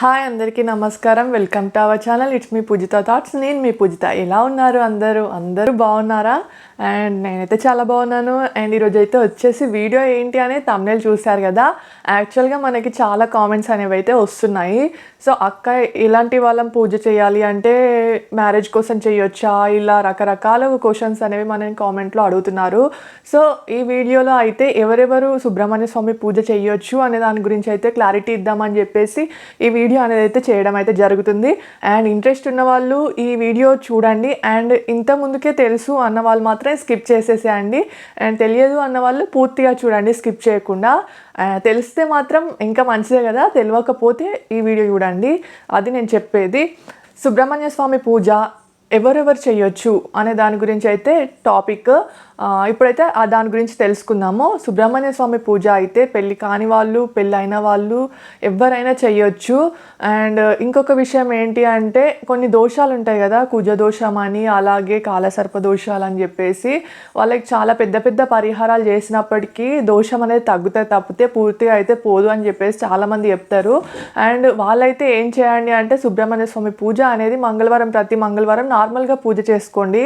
Hi అందరికీ నమస్కారం. Welcome to our channel. It's me Poojitha thoughts నేను మీ పూజిత. ఎలా ఉన్నారు అందరూ? అందరూ బాగున్నారా? అండ్ నేనైతే చాలా బాగున్నాను. అండ్ ఈరోజు అయితే వచ్చేసి వీడియో ఏంటి అనే తమిళ చూశారు కదా. యాక్చువల్గా మనకి చాలా కామెంట్స్ అనేవి అయితే వస్తున్నాయి. సో అక్క ఇలాంటి వాళ్ళం పూజ చేయాలి అంటే మ్యారేజ్ కోసం చేయొచ్చా? ఇలా రకరకాల క్వశ్చన్స్ అనేవి మన కామెంట్లో అడుగుతున్నారు. సో ఈ వీడియోలో అయితే ఎవరెవరు సుబ్రహ్మణ్య స్వామి పూజ చేయొచ్చు అనే దాని గురించి అయితే క్లారిటీ ఇద్దామని చెప్పేసి ఈ వీడియో అనేది అయితే చేయడం అయితే జరుగుతుంది. అండ్ ఇంట్రెస్ట్ ఉన్న వాళ్ళు ఈ వీడియో చూడండి. అండ్ ఇంత ముందుకే తెలుసు అన్న వాళ్ళు మాత్రం స్కిప్ చేసేసేయండి. అండ్ తెలియదు అన్న వాళ్ళు పూర్తిగా చూడండి స్కిప్ చేయకుండా. తెలిస్తే మాత్రం ఇంకా మంచిదే కదా తెలియకపోతే ఈ వీడియో చూడండి. అది నేను చెప్పేది. సుబ్రహ్మణ్య స్వామి పూజ ఎవరెవరు చేయొచ్చు అనే దాని గురించి అయితే టాపిక్ ఇప్పుడైతే ఆ దాని గురించి తెలుసుకుందాము. సుబ్రహ్మణ్య స్వామి పూజ అయితే పెళ్ళి కాని వాళ్ళు పెళ్ళి అయిన వాళ్ళు ఎవరైనా చేయొచ్చు. అండ్ ఇంకొక విషయం ఏంటి అంటే కొన్ని దోషాలు ఉంటాయి కదా కుజ దోషం అని అలాగే కాలసర్ప దోషాలు అని చెప్పేసి వాళ్ళకి చాలా పెద్ద పెద్ద పరిహారాలు చేసినప్పటికీ దోషం అనేది తగ్గుతే తప్పితే పూర్తిగా అయితే పోదు అని చెప్పేసి చాలామంది చెప్తారు. అండ్ వాళ్ళైతే ఏం చేయండి అంటే సుబ్రహ్మణ్య స్వామి పూజ అనేది మంగళవారం ప్రతి మంగళవారం నార్మల్గా పూజ చేసుకోండి.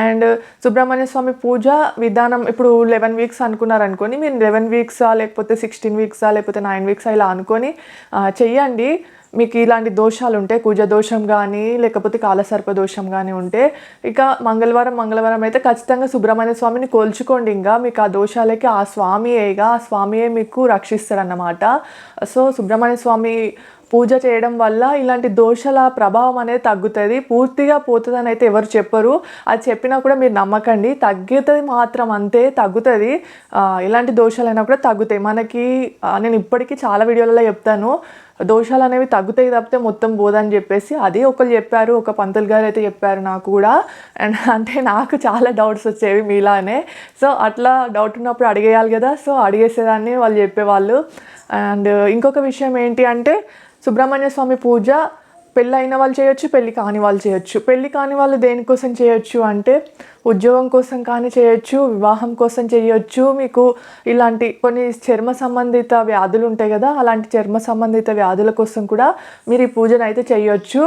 అండ్ సుబ్రహ్మణ్య స్వామి పూజ విధానం ఇప్పుడు లెవెన్ వీక్స్ అనుకున్నారు అనుకోని మీరు లెవెన్ వీక్సా లేకపోతే సిక్స్టీన్ వీక్సా లేకపోతే నైన్ వీక్సా ఇలా అనుకొని చెయ్యండి. మీకు ఇలాంటి దోషాలు ఉంటే కుజ దోషం కానీ లేకపోతే కాలసర్ప దోషం కానీ ఉంటే ఇక మంగళవారం మంగళవారం అయితే ఖచ్చితంగా సుబ్రహ్మణ్య స్వామిని కోల్చుకోండి ఇంకా. మీకు ఆ దోషాలకి ఆ స్వామియేగా ఆ స్వామియే మీకు రక్షిస్తారన్నమాట. సో సుబ్రహ్మణ్య స్వామి పూజ చేయడం వల్ల ఇలాంటి దోషాల ప్రభావం అనేది తగ్గుతుంది. పూర్తిగా పోతుందని అయితే ఎవరు చెప్పరు. అది చెప్పినా కూడా మీరు నమ్మకండి. తగ్గుతుంది మాత్రం అంతే తగ్గుతుంది. ఇలాంటి దోషాలైనా కూడా తగ్గుతాయి. మనకి నేను ఇప్పటికీ చాలా వీడియోలలో చెప్తాను. దోషాలు అనేవి తగ్గుతాయి తప్పితే మొత్తం పోదని చెప్పేసి అది ఒకరు చెప్పారు ఒక పంతులు గారు అయితే చెప్పారు నాకు కూడా. అండ్ అంటే నాకు చాలా డౌట్స్ వచ్చేవి మీలానే. సో అట్లా డౌట్ ఉన్నప్పుడు అడిగేయాలి కదా. సో అడిగేసేదాన్ని వాళ్ళు చెప్పేవాళ్ళు. అండ్ ఇంకొక విషయం ఏంటి అంటే సుబ్రహ్మణ్య స్వామి పూజ పెళ్ళి అయిన వాళ్ళు చేయొచ్చు పెళ్ళి కాని వాళ్ళు చేయొచ్చు. పెళ్ళి కాని వాళ్ళు దేనికోసం చేయొచ్చు అంటే ఉద్యోగం కోసం కానీ చేయొచ్చు వివాహం కోసం చేయొచ్చు. మీకు ఇలాంటి కొన్ని చర్మ సంబంధిత వ్యాధులు ఉంటాయి కదా అలాంటి చర్మ సంబంధిత వ్యాధుల కోసం కూడా మీరు ఈ పూజను అయితే చేయొచ్చు.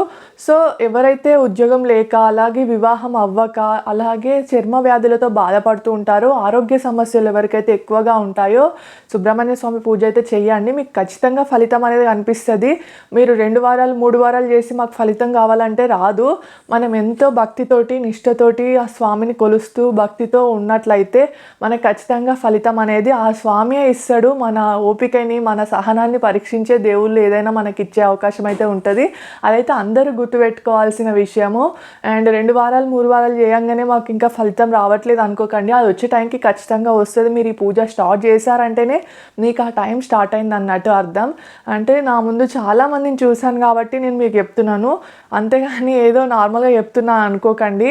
సో ఎవరైతే ఉద్యోగం లేక అలాగే వివాహం అవ్వక అలాగే చర్మ వ్యాధులతో బాధపడుతూ ఉంటారో ఆరోగ్య సమస్యలు ఎవరికైతే ఎక్కువగా ఉంటాయో సుబ్రహ్మణ్య స్వామి పూజ అయితే చేయండి. మీకు ఖచ్చితంగా ఫలితం అనేది కనిపిస్తుంది. మీరు రెండు వారాలు మూడు వారాలు చేసి మాకు ఫలితం కావాలంటే రాదు. మనం ఎంతో భక్తితోటి నిష్టతోటి ఆ స్వామిని కొలుస్తూ భక్తితో ఉన్నట్లయితే మనకు ఖచ్చితంగా ఫలితం అనేది ఆ స్వామియే ఇస్తాడు. మన ఓపికని మన సహనాన్ని పరీక్షించే దేవుళ్ళు ఏదైనా మనకి ఇచ్చే అవకాశం అయితే ఉంటుంది. అదైతే అందరూ గుర్తుపెట్టుకోవాల్సిన విషయము. అండ్ రెండు వారాలు మూడు వారాలు చేయంగానే మాకు ఇంకా ఫలితం రావట్లేదు అనుకోకండి. అది వచ్చే టైంకి ఖచ్చితంగా వస్తుంది. మీరు ఈ పూజ స్టార్ట్ చేశారంటేనే మీకు ఆ టైం స్టార్ట్ అయింది అన్నట్టు అర్థం. అంటే నా ముందు చాలా మందిని చూశాను కాబట్టి నేను మీకు చెప్తున్నాను. అంతేగాని ఏదో నార్మల్గా చెప్తున్నా అనుకోకండి.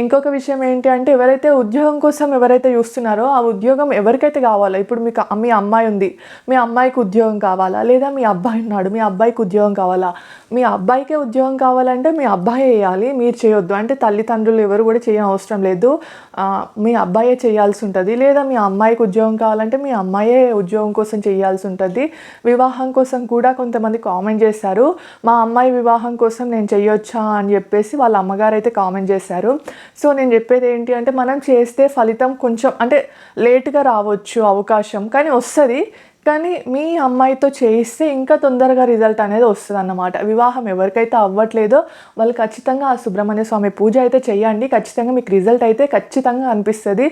ఇంకొక విషయం ఏంటి అంటే ఎవరైతే ఉద్యోగం కోసం ఎవరైతే చూస్తున్నారో ఆ ఉద్యోగం ఎవరికైతే కావాలో ఇప్పుడు మీకు మీ అమ్మాయి ఉంది. మీ అమ్మాయికి ఉద్యోగం కావాలా? లేదా మీ అబ్బాయి ఉన్నాడు మీ అబ్బాయికి ఉద్యోగం కావాలా? మీ అబ్బాయికే ఉద్యోగం కావాలంటే మీ అబ్బాయి వేయాలి మీరు చేయొద్దు. అంటే తల్లిదండ్రులు ఎవరు కూడా చేయనవసరం లేదు. మీ అబ్బాయే చేయాల్సి ఉంటుంది. లేదా మీ అమ్మాయికి ఉద్యోగం కావాలంటే మీ అమ్మాయే ఉద్యోగం కోసం చేయాల్సి ఉంటుంది. వివాహం కోసం కూడా కొంతమంది కామెంట్ చేశారు మా అమ్మాయి వివాహం కోసం నేను చేయొచ్చా అని చెప్పేసి వాళ్ళ అమ్మగారు అయితే కామెంట్ చేశారు. సో నేను చెప్పేది ఏంటి అంటే మనం చేస్తే ఫలితం కొంచెం అంటే లేట్గా రావచ్చు అవకాశం కానీ వస్తుంది. కానీ మీ అమ్మాయితో చేయిస్తే ఇంకా తొందరగా రిజల్ట్ అనేది వస్తుంది అన్నమాట వివాహం ఎవరికైతే అవ్వట్లేదో వాళ్ళు ఖచ్చితంగా ఆ సుబ్రహ్మణ్య స్వామి పూజ అయితే చేయండి. ఖచ్చితంగా మీకు రిజల్ట్ అయితే ఖచ్చితంగా అనిపిస్తుంది.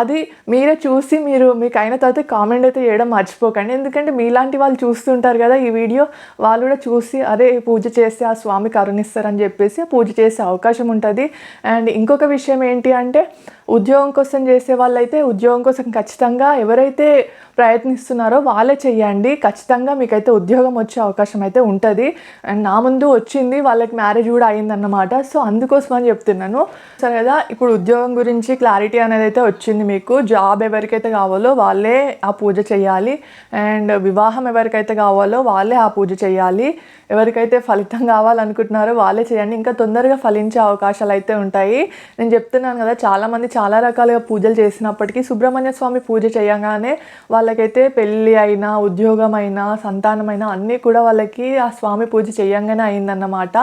అది మీరే చూసి మీరు మీకు అయిన తర్వాత కామెంట్ అయితే చేయడం మర్చిపోకండి. ఎందుకంటే మీలాంటి వాళ్ళు చూస్తుంటారు కదా ఈ వీడియో. వాళ్ళు కూడా చూసి అరే పూజ చేస్తే ఆ స్వామి కరుణిస్తారని చెప్పేసి పూజ చేసే అవకాశం ఉంటుంది. అండ్ ఇంకొక విషయం ఏంటి అంటే ఉద్యోగం కోసం చేసే వాళ్ళైతే ఉద్యోగం కోసం ఖచ్చితంగా ఎవరైతే ప్రయత్నిస్తున్నారో వాళ్ళే చేయండి ఖచ్చితంగా మీకైతే ఉద్యోగం వచ్చే అవకాశం అయితే ఉంటుంది. అండ్ నా ముందు వచ్చింది వాళ్ళకి మ్యారేజ్ కూడా అయిందన్నమాట. సో అందుకోసం అని చెప్తున్నాను. సరే కదా ఇప్పుడు ఉద్యోగం గురించి క్లారిటీ అనేది అయితే వచ్చింది మీకు. జాబ్ ఎవరికైతే కావాలో వాళ్ళే ఆ పూజ చేయాలి అండ్ వివాహం ఎవరికైతే కావాలో వాళ్ళే ఆ పూజ చేయాలి ఎవరికైతే ఫలితం కావాలనుకుంటున్నారో వాళ్ళే చేయండి ఇంకా తొందరగా ఫలించే అవకాశాలు అయితే ఉంటాయి. నేను చెప్తున్నాను కదా చాలామంది చాలా రకాలుగా పూజలు చేసినప్పటికీ సుబ్రహ్మణ్య స్వామి పూజ చేయగానే వాళ్ళకైతే పెళ్ళి అయినా ఉద్యోగం అయినా సంతానమైనా అన్నీ కూడా వాళ్ళకి ఆ స్వామి పూజ చేయంగానే అయిందన్నమాట.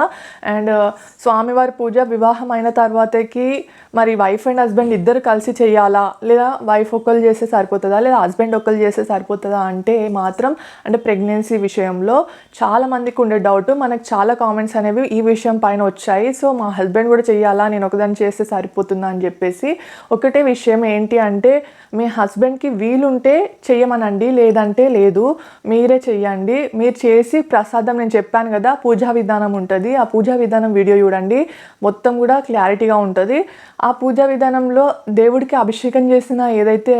అండ్ uh, స్వామివారి పూజ వివాహం అయిన తర్వాతకి మరి వైఫ్ అండ్ హస్బెండ్ ఇద్దరు కలిసి చేయాలా? లేదా వైఫ్ ఒకళ్ళు చేస్తే సరిపోతుందా? లేదా హస్బెండ్ ఒకళ్ళు చేస్తే సరిపోతుందా అంటే మాత్రం అంటే ప్రెగ్నెన్సీ విషయంలో చాలా మందికి ఉండే డౌట్ మనకు చాలా కామెంట్స్ అనేవి ఈ విషయం పైన వచ్చాయి. సో మా హస్బెండ్ కూడా చేయాలా? నేను ఒకదాన్ని చేస్తే సరిపోతుందా? అని చెప్పేసి ఒకటే విషయం ఏంటి అంటే మీ హస్బెండ్కి వీలుంటే చెయ్యమనండి లేదంటే లేదు మీరే చెయ్యండి. మీరు చేసి ప్రసాదం నేను చెప్పాను కదా పూజా విధానం ఉంటుంది. ఆ పూజా విధానం వీడియో చూడండి. మొత్తం కూడా క్లారిటీగా ఉంటుంది. ఆ పూజా విధానంలో దేవుడికి అభిషేకం చేసిన ఏదైతే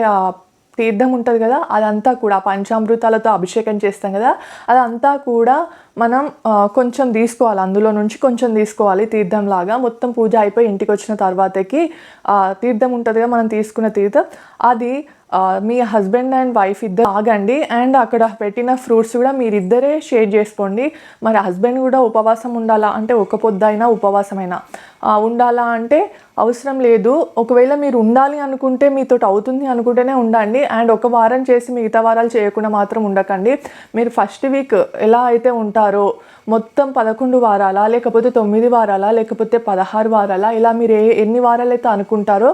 తీర్థం ఉంటుంది కదా అదంతా కూడా పంచామృతాలతో అభిషేకం చేస్తాం కదా అదంతా కూడా మనం కొంచెం తీసుకోవాలి. అందులో నుంచి కొంచెం తీసుకోవాలి తీర్థం లాగా. మొత్తం పూజ అయిపోయి ఇంటికి వచ్చిన తర్వాతకి తీర్థం ఉంటుంది కదా మనం తీసుకున్న తీర్థం. అది మీ హస్బెండ్ అండ్ వైఫ్ ఇద్దరు ఆగండి అండ్ అక్కడ పెట్టిన ఫ్రూట్స్ కూడా మీరిద్దరే షేర్ చేసుకోండి. మరి హస్బెండ్ కూడా ఉపవాసం ఉండాలా? అంటే ఒక పొద్దైనా ఉపవాసమైనా? ఉండాలా అంటే అవసరం లేదు. ఒకవేళ మీరు ఉండాలి అనుకుంటే మీతో అవుతుంది అనుకుంటేనే ఉండండి. అండ్ ఒక వారం చేసి మిగతా వారాలు చేయకుండా మాత్రం ఉండకండి. మీరు ఫస్ట్ వీక్ ఎలా అయితే ఉంటారో మొత్తం పదకొండు వారాలా లేకపోతే తొమ్మిది వారాలా లేకపోతే పదహారు వారాలా ఇలా మీరు ఏ ఎన్ని వారాలు అయితే అనుకుంటారో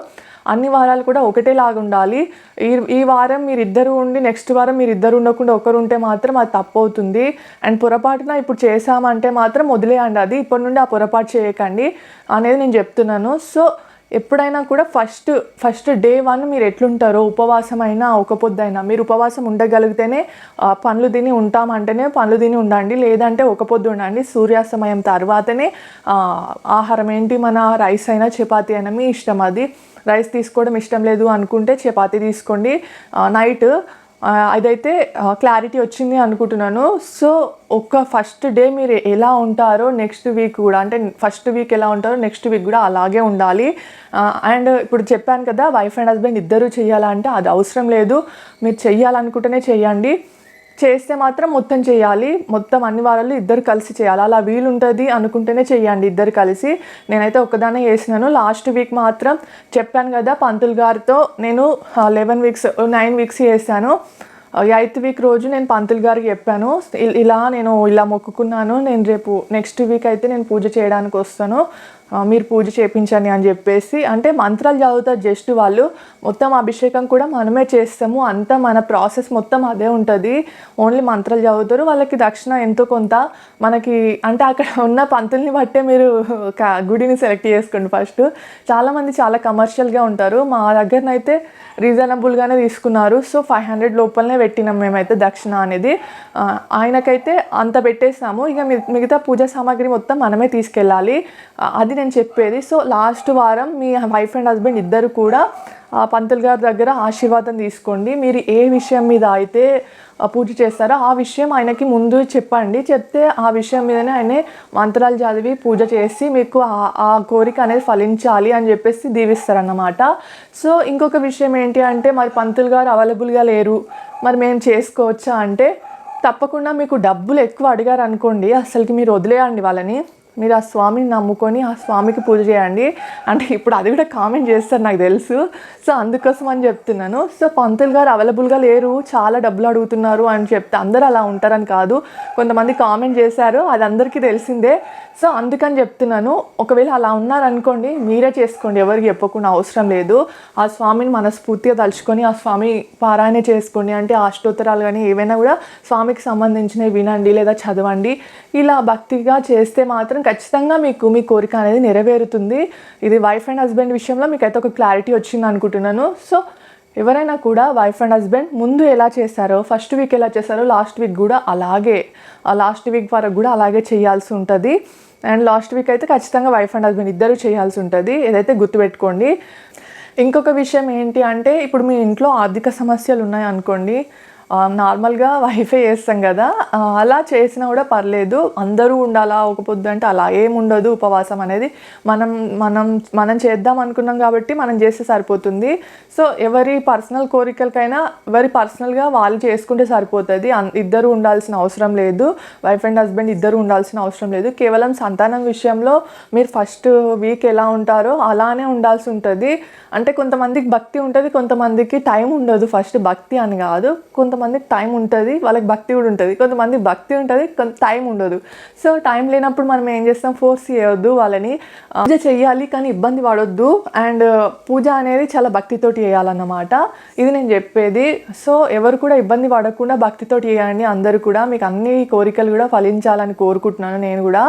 అన్ని వారాలు కూడా ఒకటేలాగా ఉండాలి. ఈ ఈ వారం మీరు ఇద్దరు ఉండి నెక్స్ట్ వారం మీరు ఇద్దరు ఉండకుండా ఒకరు ఉంటే మాత్రం అది తప్పు అవుతుంది అండ్ పొరపాటున ఇప్పుడు చేసామంటే మాత్రం వదిలేయండి. అది ఇప్పటి నుండి ఆ పొరపాటు చేయకండి అనేది నేను చెప్తున్నాను. సో ఎప్పుడైనా కూడా ఫస్ట్ ఫస్ట్ డే వన్ మీరు ఎట్లుంటారో ఉపవాసం అయినా ఒక పొద్దైనా మీరు ఉపవాసం ఉండగలిగితేనే ఆ, పండ్లు తిని ఉంటామంటేనే పండ్లు తిని ఉండండి. లేదంటే ఒక పొద్దు ఉండండి. సూర్యాస్తమయం తర్వాతనే ఆహారం ఏంటి? మన రైస్ అయినా చపాతీ అయినా మీ ఇష్టం అది. రైస్ తీసుకోవడం ఇష్టం లేదు అనుకుంటే చపాతీ తీసుకోండి. నైట్ అదైతే క్లారిటీ వచ్చింది అనుకుంటున్నాను. సో ఒక ఫస్ట్ డే మీరు ఎలా ఉంటారో నెక్స్ట్ వీక్ కూడా అంటే ఫస్ట్ వీక్ ఎలా ఉంటారో నెక్స్ట్ వీక్ కూడా అలాగే ఉండాలి. అండ్ ఇప్పుడు చెప్పాను కదా వైఫ్ అండ్ హస్బెండ్ ఇద్దరు చేయాలంటే అది అవసరం లేదు. మీరు చెయ్యాలనుకుంటేనే చేయండి చేస్తే మాత్రం మొత్తం చేయాలి. మొత్తం అన్ని వారాలు ఇద్దరు కలిసి చేయాలి. అలా వీలుంటుంది అనుకుంటేనే చేయండి ఇద్దరు కలిసి. నేనైతే ఒక్కదానే చేసినాను. లాస్ట్ వీక్ మాత్రం చెప్పాను కదా పంతులు గారితో నేను లెవెన్ వీక్స్ నైన్ వీక్స్ చేశాను. ఎయిత్ వీక్ రోజు నేను పంతులు గారికి చెప్పాను. ఇలా నేను ఇలా మొక్కుకున్నాను. నేను రేపు నెక్స్ట్ వీక్ అయితే నేను పూజ చేయడానికి వస్తాను. మీరు పూజ చేయించండి అని చెప్పేసి అంటే మంత్రాలు చదువుతారు జస్ట్ వాళ్ళు. మొత్తం అభిషేకం కూడా మనమే చేస్తాము. అంతా మన ప్రాసెస్ మొత్తం అదే ఉంటుంది. ఓన్లీ మంత్రాలు చదువుతారు. వాళ్ళకి దక్షిణ ఎంతో కొంత మనకి అంటే అక్కడ ఉన్న పంతుల్ని బట్టే మీరు ఒక గుడిని సెలెక్ట్ చేసుకోండి ఫస్ట్. చాలామంది చాలా కమర్షియల్గా ఉంటారు. మా దగ్గరనైతే రీజనబుల్గానే తీసుకున్నారు. సో ఫైవ్ హండ్రెడ్ లోపలనే పెట్టినాం మేమైతే దక్షిణ అనేది. ఆయనకైతే అంత పెట్టేసాము ఇక మిగతా పూజా సామాగ్రి మొత్తం మనమే తీసుకెళ్ళాలి. అది నేను చెప్పేది. సో లాస్ట్ వారం మీ వైఫ్ అండ్ హస్బెండ్ ఇద్దరు కూడా ఆ పంతులు గారి దగ్గర ఆశీర్వాదం తీసుకోండి. మీరు ఏ విషయం మీద అయితే పూజ చేస్తారో ఆ విషయం ఆయనకి ముందు చెప్పండి. చెప్తే ఆ విషయం మీదనే ఆయన మంత్రాలు చదివి పూజ చేసి మీకు ఆ- ఆ కోరిక అనేది ఫలించాలి అని చెప్పేసి దీవిస్తారన్నమాట. సో ఇంకొక విషయం ఏంటి అంటే మరి పంతులు గారు అవైలబుల్గా లేరు. మరి మేము చేసుకోవచ్చా అంటే తప్పకుండా మీకు డబ్బులు ఎక్కువ అడిగారు అనుకోండి అసలుకి మీరు వదిలేయండి వాళ్ళని. మీరు ఆ స్వామిని నమ్ముకొని ఆ స్వామికి పూజ చేయండి. అంటే ఇప్పుడు అది కూడా కామెంట్ చేస్తారు నాకు తెలుసు. సో అందుకోసం అని చెప్తున్నాను. సో పంతులు గారు అవైలబుల్గా లేరు. చాలా డబ్బులు అడుగుతున్నారు అని చెప్తే అందరూ అలా ఉంటారని కాదు. కొంతమంది కామెంట్ చేశారు. అది అందరికీ తెలిసిందే. సో అందుకని చెప్తున్నాను. ఒకవేళ అలా ఉన్నారనుకోండి మీరే చేసుకోండి. ఎవరికి చెప్పకుండా అవసరం లేదు. ఆ స్వామిని మనస్ఫూర్తిగా తలుచుకొని ఆ స్వామి పారాయణ చేసుకోండి. అంటే అష్టోత్తరాలు కానీ ఏవైనా కూడా స్వామికి సంబంధించినవి వినండి లేదా చదవండి. ఇలా భక్తిగా చేస్తే మాత్రం ఖచ్చితంగా మీకు మీ కోరిక అనేది నెరవేరుతుంది. ఇది వైఫ్ అండ్ హస్బెండ్ విషయంలో మీకు అయితే ఒక క్లారిటీ వచ్చింది అనుకుంటున్నాను. సో ఎవరైనా కూడా వైఫ్ అండ్ హస్బెండ్ ముందు ఎలా చేశారో ఫస్ట్ వీక్ ఎలా చేశారో లాస్ట్ వీక్ కూడా అలాగే ఆ లాస్ట్ వీక్ వరకు కూడా అలాగే చేయాల్సి ఉంటుంది. అండ్ లాస్ట్ వీక్ అయితే ఖచ్చితంగా వైఫ్ అండ్ హస్బెండ్ ఇద్దరు చేయాల్సి ఉంటుంది. ఏదైతే గుర్తుపెట్టుకోండి. ఇంకొక విషయం ఏంటి అంటే ఇప్పుడు మీ ఇంట్లో ఆర్థిక సమస్యలు ఉన్నాయి అనుకోండి. నార్మల్గా వైఫై చేస్తాం కదా. అలా చేసినా కూడా పర్లేదు. అందరూ ఉండాలా ఒక పొద్దు అంటే అలా. ఏం ఉండదు ఉపవాసం అనేది. మనం మనం మనం చేద్దాం అనుకున్నాం కాబట్టి మనం చేస్తే సరిపోతుంది. సో ఎవరి పర్సనల్ కోరికలకైనా ఎవరి పర్సనల్గా వాళ్ళు చేసుకుంటే సరిపోతుంది. అన్- ఇద్దరు ఉండాల్సిన అవసరం లేదు. వైఫ్ అండ్ హస్బెండ్ ఇద్దరు ఉండాల్సిన అవసరం లేదు. కేవలం సంతానం విషయంలో మీరు ఫస్ట్ వీక్ ఎలా ఉంటారో అలానే ఉండాల్సి ఉంటుంది. అంటే కొంతమందికి భక్తి ఉంటుంది కొంతమందికి టైం ఉండదు ఫస్ట్ భక్తి అని కాదు. కొంత కొంతమందికి టైం ఉంటుంది వాళ్ళకి భక్తి కూడా ఉంటుంది. కొంతమంది భక్తి ఉంటుంది కొంత టైం ఉండదు. సో టైం లేనప్పుడు మనం ఏం చేస్తాం? ఫోర్స్ చేయొద్దు వాళ్ళని. పూజ చేయాలి కానీ ఇబ్బంది పడొద్దు. అండ్ uh, పూజ అనేది చాలా భక్తితోటి చేయాలన్నమాట. ఇది నేను చెప్పేది. సో ఎవరు కూడా ఇబ్బంది పడకుండా భక్తితోటి చేయండి. అందరూ కూడా మీకు అన్ని కోరికలు కూడా ఫలించాలని కోరుకుంటున్నాను నేను కూడా.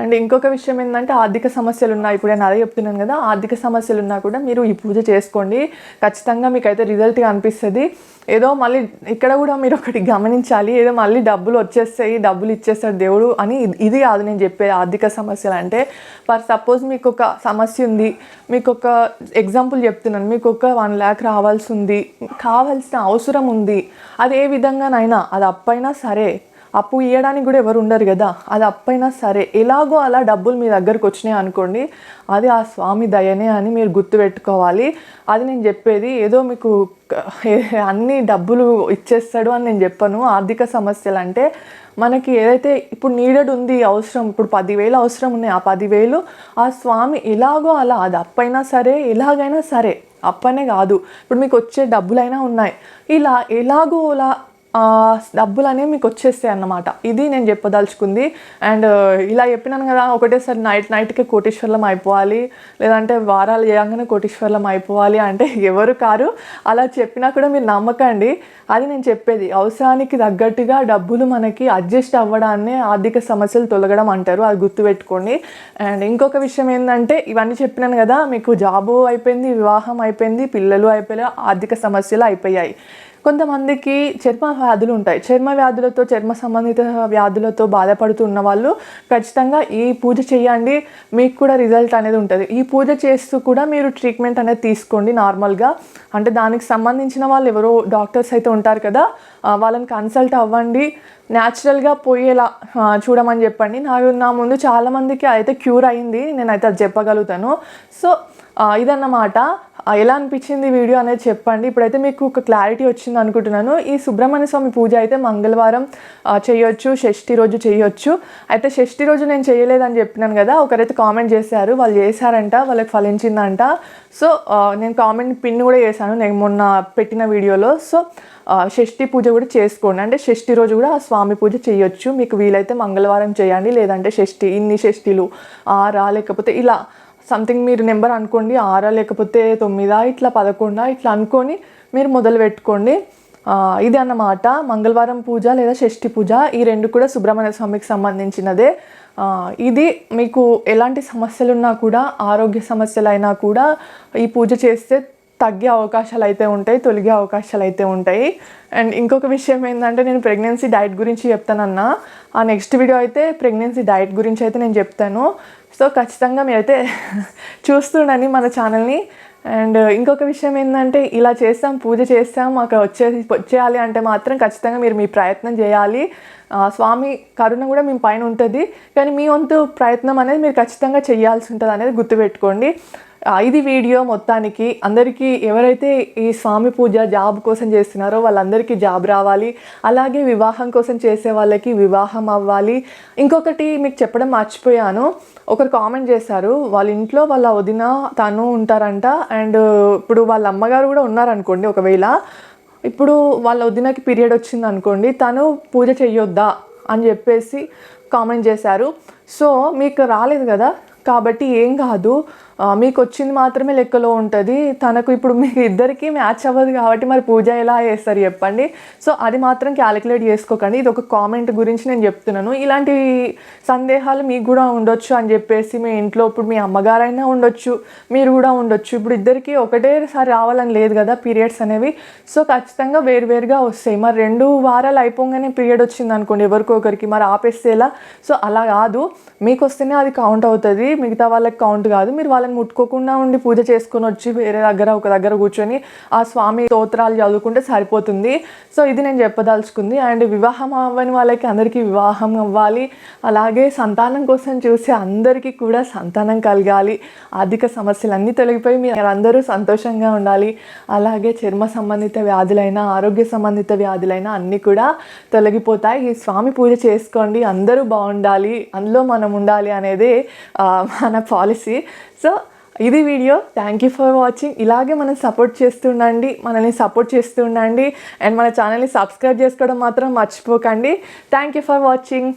అండ్ ఇంకొక విషయం ఏంటంటే ఆర్థిక సమస్యలు ఉన్నాయి. ఇప్పుడు నేను అదే చెప్తున్నాను కదా ఆర్థిక సమస్యలు ఉన్నా కూడా మీరు ఈ పూజ చేసుకోండి. ఖచ్చితంగా మీకైతే రిజల్ట్గా రిజల్ట్ అనిపిస్తుంది. ఏదో మళ్ళీ ఇక్కడ కూడా మీరు ఒకటి గమనించాలి. ఏదో మళ్ళీ డబ్బులు వచ్చేస్తాయి డబ్బులు ఇచ్చేస్తాడు దేవుడు అని ఇది- ఇది కాదు నేను చెప్పేది ఆర్థిక సమస్యలు. అంటే ఫర్ సపోజ్ మీకు ఒక సమస్య ఉంది మీకు ఒక ఎగ్జాంపుల్ చెప్తున్నాను. మీకు ఒక వన్ ల్యాక్ రావాల్సి ఉంది కావాల్సిన అవసరం ఉంది. అది ఏ విధంగానైనా అది అప్పైనా సరే అప్పు ఇవ్వడానికి కూడా ఎవరు ఉండరు కదా. అది అప్పైనా సరే. ఎలాగో అలా డబ్బులు మీ దగ్గరకు వచ్చినాయి అనుకోండి అది ఆ స్వామి దయనే అని మీరు గుర్తుపెట్టుకోవాలి. అది నేను చెప్పేది ఏదో మీకు అన్ని డబ్బులు ఇచ్చేస్తాడు అని నేను చెప్పను. ఆర్థిక సమస్యలు అంటే మనకి ఏదైతే ఇప్పుడు నీడెడ్ ఉంది అవసరం ఇప్పుడు పదివేలు అవసరం ఉన్నాయి ఆ పదివేలు ఆ స్వామి ఎలాగో అలా అది అప్పైనా సరే ఎలాగైనా సరే అప్పనే కాదు. ఇప్పుడు మీకు వచ్చే డబ్బులైనా ఉన్నాయి. ఇలా ఎలాగో అలా డబ్బులు అనేవి మీకు వచ్చేస్తాయి అన్నమాట. ఇది నేను చెప్పదలుచుకుంది. అండ్ ఇలా చెప్పినాను కదా ఒకటేసారి నైట్ నైట్కి కోటీశ్వర్లం అయిపోవాలి. లేదంటే వారాలు చేయగానే కోటీశ్వర్లం అయిపోవాలి అంటే ఎవరు కారు? అలా చెప్పినా కూడా మీరు నమ్మకండి. అది నేను చెప్పేది. అవసరానికి తగ్గట్టుగా డబ్బులు మనకి అడ్జస్ట్ అవ్వడాన్నే ఆర్థిక సమస్యలు తొలగడం అంటారు. అది గుర్తుపెట్టుకోండి. అండ్ ఇంకొక విషయం ఏంటంటే ఇవన్నీ చెప్పినాను కదా మీకు జాబు అయిపోయింది వివాహం అయిపోయింది పిల్లలు అయిపోయారు ఆర్థిక సమస్యలు అయిపోయాయి. కొంతమందికి చర్మ వ్యాధులు ఉంటాయి. చర్మ వ్యాధులతో చర్మ సంబంధిత వ్యాధులతో బాధపడుతున్న వాళ్ళు ఖచ్చితంగా ఈ పూజ చేయండి. మీకు కూడా రిజల్ట్ అనేది ఉంటుంది. ఈ పూజ చేస్తూ కూడా మీరు ట్రీట్మెంట్ అనేది తీసుకోండి నార్మల్గా అంటే దానికి సంబంధించిన వాళ్ళు ఎవరో డాక్టర్స్ అయితే ఉంటారు కదా వాళ్ళని కన్సల్ట్ అవ్వండి. న్యాచురల్గా పోయేలా చూడమని చెప్పండి. నా నా ముందు చాలామందికి అయితే క్యూర్ అయింది. నేనైతే అది చెప్పగలుగుతాను. సో ఇదన్నమాట. ఎలా అనిపించింది వీడియో అనేది చెప్పండి. ఇప్పుడైతే మీకు ఒక క్లారిటీ వచ్చింది అనుకుంటున్నాను. ఈ సుబ్రహ్మణ్య స్వామి పూజ అయితే మంగళవారం చేయొచ్చు షష్ఠి రోజు చేయొచ్చు. అయితే షష్ఠి రోజు నేను చేయలేదని చెప్పినాను కదా ఒకరైతే కామెంట్ చేశారు. వాళ్ళు చేశారంట వాళ్ళకి ఫలించిందంట. సో నేను కామెంట్ పిన్ కూడా చేశాను నేను మొన్న పెట్టిన వీడియోలో. సో షష్ఠి పూజ కూడా చేసుకోండి. అంటే షష్ఠి రోజు కూడా ఆ స్వామి పూజ చేయొచ్చు. మీకు వీలైతే మంగళవారం చేయండి. లేదంటే షష్ఠి ఇన్ని షష్ఠిలు ఆరా లేకపోతే ఇలా సంథింగ్ మీరు నెంబర్ అనుకోండి ఆరా లేకపోతే తొమ్మిదా ఇట్లా పదకొండా ఇట్లా అనుకొని మీరు మొదలు పెట్టుకోండి. ఇది అన్నమాట. మంగళవారం పూజ లేదా షష్ఠి పూజ ఈ రెండు కూడా సుబ్రహ్మణ్య స్వామికి సంబంధించినదే. ఇది మీకు ఎలాంటి సమస్యలున్నా కూడా ఆరోగ్య సమస్యలైనా కూడా ఈ పూజ చేస్తే తగ్గే అవకాశాలు అయితే ఉంటాయి తొలగే అవకాశాలు అయితే ఉంటాయి. అండ్ ఇంకొక విషయం ఏంటంటే నేను ప్రెగ్నెన్సీ డైట్ గురించి చెప్తానన్నా. ఆ నెక్స్ట్ వీడియో అయితే ప్రెగ్నెన్సీ డైట్ గురించి అయితే నేను చెప్తాను. సో ఖచ్చితంగా మీరైతే చూస్తుండండి మన ఛానల్ని. అండ్ ఇంకొక విషయం ఏంటంటే ఇలా చేస్తాం పూజ చేస్తాం మాకు వచ్చే వచ్చేయాలి అంటే మాత్రం ఖచ్చితంగా మీరు మీ ప్రయత్నం చేయాలి. స్వామి కరుణ కూడా మీ పైన ఉంటుంది. కానీ మీ వంతు ప్రయత్నం అనేది మీరు ఖచ్చితంగా చేయాల్సి ఉంటుంది అనేది గుర్తుపెట్టుకోండి. ఇది వీడియో మొత్తానికి అందరికీ ఎవరైతే ఈ స్వామి పూజ జాబ్ కోసం చేస్తున్నారో వాళ్ళందరికీ జాబ్ రావాలి. అలాగే వివాహం కోసం చేసే వాళ్ళకి వివాహం అవ్వాలి. ఇంకొకటి మీకు చెప్పడం మర్చిపోయాను. ఒకరు కామెంట్ చేశారు వాళ్ళ ఇంట్లో వాళ్ళ వదిన తను ఉంటారంట అండ్ ఇప్పుడు వాళ్ళ అమ్మగారు కూడా ఉన్నారనుకోండి ఒకవేళ. ఇప్పుడు వాళ్ళ వదినకి పీరియడ్ వచ్చింది అనుకోండి తను పూజ చేయొద్దా అని చెప్పేసి కామెంట్ చేశారు. సో మీకు రాలేదు కదా? కాబట్టి ఏం కాదు. మీకు వచ్చింది మాత్రమే లెక్కలో ఉంటుంది. తనకు ఇప్పుడు మీకు ఇద్దరికి మ్యాచ్ అవ్వదు కాబట్టి మరి పూజ ఎలా చేస్తారు చెప్పండి. సో అది మాత్రం క్యాలిక్యులేట్ చేసుకోకండి. ఇది ఒక కామెంట్ గురించి నేను చెప్తున్నాను. ఇలాంటి సందేహాలు మీకు కూడా ఉండొచ్చు అని చెప్పేసి మీ ఇంట్లో ఇప్పుడు మీ అమ్మగారైనా ఉండొచ్చు మీరు కూడా ఉండొచ్చు. ఇప్పుడు ఇద్దరికి ఒకటేసారి రావాలని లేదు కదా పీరియడ్స్ అనేవి. సో ఖచ్చితంగా వేరువేరుగా వస్తాయి. మరి రెండు వారాలు అయిపోగానే పీరియడ్ వచ్చింది అనుకోండి ఎవరికొకరికి మరి ఆపేస్తే ఎలా? సో అలా కాదు. మీకు వస్తేనే అది కౌంట్ అవుతుంది. మిగతా వాళ్ళకి కౌంట్ కాదు. మీరు వాళ్ళ వాళ్ళని ముట్టుకోకుండా ఉండి పూజ చేసుకొని వచ్చి వేరే దగ్గర ఒక దగ్గర కూర్చొని ఆ స్వామి స్తోత్రాలు చదువుకుంటే సరిపోతుంది. సో ఇది నేను చెప్పదలుచుకుంది. అండ్ వివాహం అవ్వని వాళ్ళకి అందరికీ వివాహం అవ్వాలి. అలాగే సంతానం కోసం చూసే అందరికీ కూడా సంతానం కలగాలి. ఆర్థిక సమస్యలు అన్నీ తొలగిపోయి మీరు అందరూ సంతోషంగా ఉండాలి. అలాగే చర్మ సంబంధిత వ్యాధులైన ఆరోగ్య సంబంధిత వ్యాధులైన అన్నీ కూడా తొలగిపోతాయి. ఈ స్వామి పూజ చేసుకోండి. అందరూ బాగుండాలి. అందులో మనం ఉండాలి అనేది మన పాలసీ. సో ఇది video. Thank you for watching ఇలాగే మనం సపోర్ట్ చేస్తూ ఉండండి మనల్ని సపోర్ట్ చేస్తూ ఉండండి అండ్ మన ఛానల్ని సబ్స్క్రైబ్ చేసుకోవడం మాత్రం మర్చిపోకండి. Thank you for watching